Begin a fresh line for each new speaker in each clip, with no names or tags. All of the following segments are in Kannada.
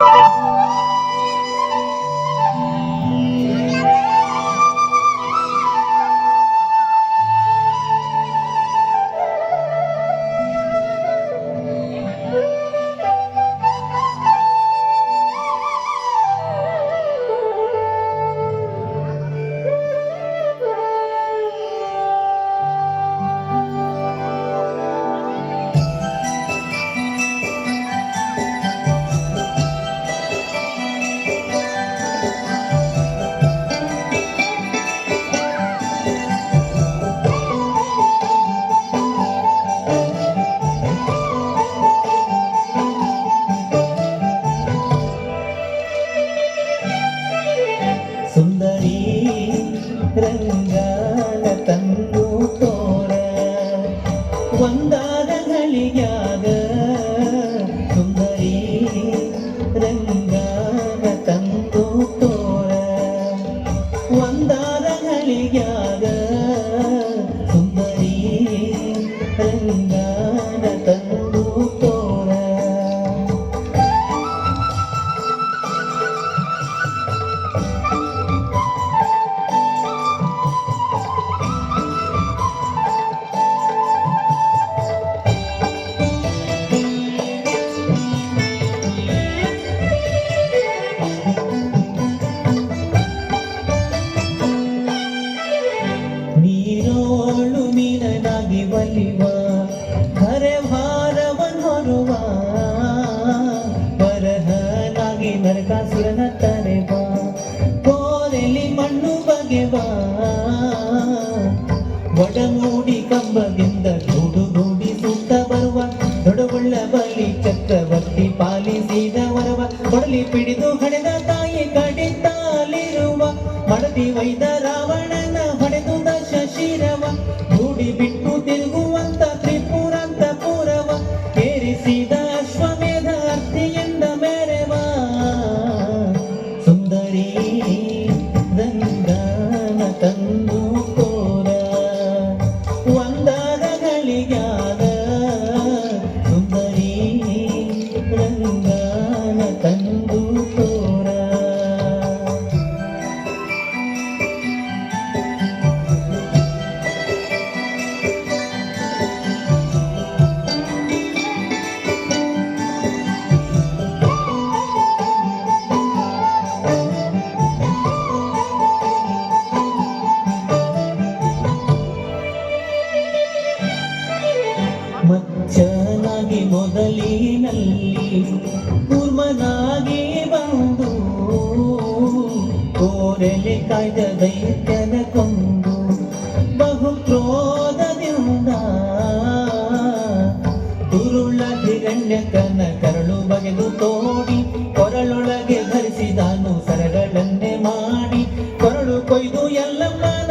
ಸುಂದರಿ ಒಂದಾದ ನರಕಾಸುರನ ತರೆವಾ ಕೋರೆಲಿ ಮಣ್ಣು ಬಗೆವಾ ಒಡಮೂಡಿ ಕಂಬದಿಂದ ಗೂಡುಗೂಡಿ ಸುತ್ತ ಬರುವ ದೊಡಗುಳ್ಳ ಬಲಿ ಚಕ್ರವರ್ತಿ ಪಾಲಿಸಿದ ವರವ. ಕೊಡಲಿ ಪಿಡಿದು ಹಡೆದ ತಾಯಿ ಕಡಿತಾಲಿರುವ ಮಡದಿ ವೈದ ಒಂದಾದ ಮೊದಲಿನಲ್ಲಿ ಕೂರ್ಮನಾಗಿ ಬಂದು ಕೋರಲೆ ಕಾಯ್ದ ದೈತ್ಯನ ಕೊಂದು ಬಹು ಕ್ರೋಧದಿಂದ ತುರುಳ ಹಿರಣ್ಯಕನ ಕರಳು ಬಗೆದು ತೋಡಿ ಕೊರಳೊಳಗೆ ಧರಿಸಿದಾನು ಸರಗಳನ್ನೇ ಮಾಡಿ ಕೊರಳು ಕೊಯ್ದು ಎಲ್ಲಮ್ಮನ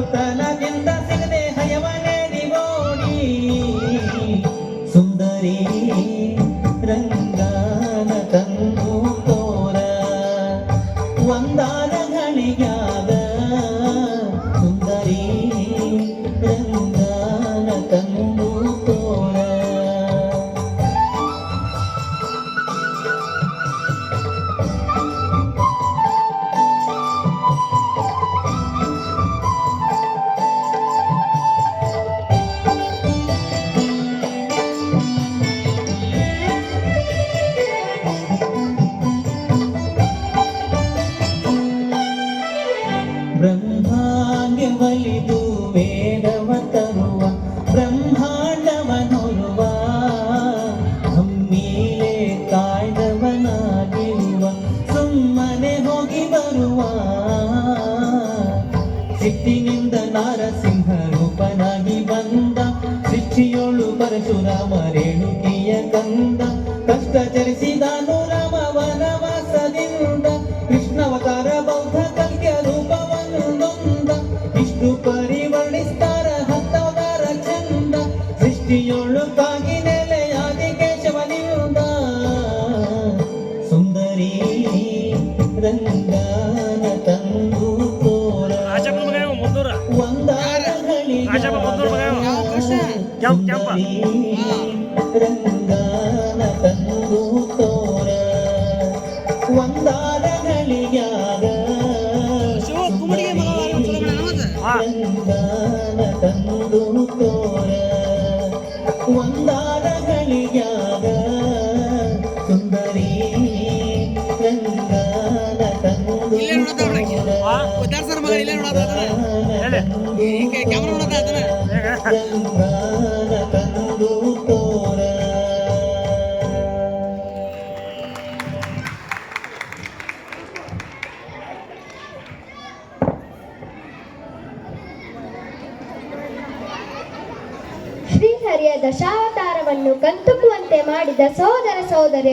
ಮರಳು ತನದಿಂದ ಸಿಗದೆ ಹಯವನೇರಿ ಓಡಿ ಸುಂದರಿ ರಂಗಾನ ತಂದು ತೋರ ಒಂದಾದ ಗಳಿಗಾದ ಬ್ರಹ್ಮಾಂಗ ಬಲಿದು ವೇದವ ತರುವ ಬ್ರಹ್ಮಾಂಡವನೊರುವ, ಹಮ್ಮಿಲೆ ಕಾಯ್ದವನಾಗಿರುವ ಸುಮ್ಮನೆ ಹೋಗಿ ಬರುವ. ಸಿಟ್ಟಿನಿಂದ ನಾರಸಿಂಹ ರೂಪನಾಗಿ ಬಂದ ಸೃಷ್ಟಿಯೋಳು ಪರಶುರಾಮ ರೇಣುಕಿಯ ಕಂದ. ತಂದು ತೋರ ಒಂದಾರಗಳಿಗಾಗ ಸುಂದರಿ ರಂಗಾನ ತಂದು ತೋರ
ಹಾ. ಹೇಳಿ.
ಶ್ರೀಹರಿಯ ದಶಾವತಾರವನ್ನು ಕಣ್ತುಂಬುವಂತೆ ಮಾಡಿದ ಸೋದರ ಸಹೋದರಿಯರಿಗೆ